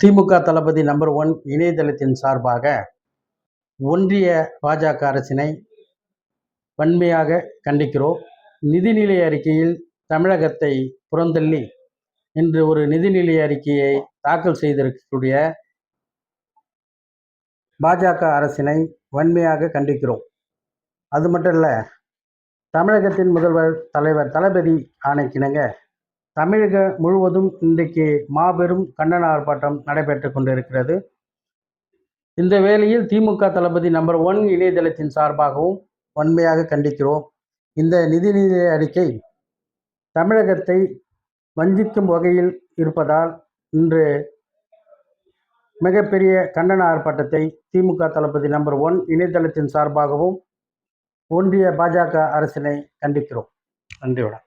திமுக தளபதி number one இணையதளத்தின் சார்பாக ஒன்றிய பாஜக அரசினை வன்மையாக கண்டிக்கிறோம். நிதிநிலை அறிக்கையில் தமிழகத்தை புறந்தள்ளி இன்று ஒரு நிதிநிலை அறிக்கையை தாக்கல் செய்திருக்கக்கூடிய பாஜக அரசினை வன்மையாக கண்டிக்கிறோம். அது மட்டும் இல்லை தமிழகத்தின் முதல்வர் தலைவர் தளபதி ஆணைக்கிணங்க தமிழக முழுவதும் இன்றைக்கு மாபெரும் கண்டன ஆர்ப்பாட்டம் நடைபெற்று கொண்டிருக்கிறது. இந்த வேளையில் திமுக தளபதி நம்பர் ஒன் இணையதளத்தின் சார்பாகவும் வன்மையாக கண்டிக்கிறோம். இந்த நிதிநிலை அறிக்கை தமிழகத்தை வஞ்சிக்கும் வகையில் இருப்பதால் இன்று மிகப்பெரிய கண்டன ஆர்ப்பாட்டத்தை திமுக தளபதி நம்பர் ஒன் இணையதளத்தின் சார்பாகவும் ஒன்றிய பாஜக அரசினை கண்டிக்கிறோம். நன்றி வணக்கம்.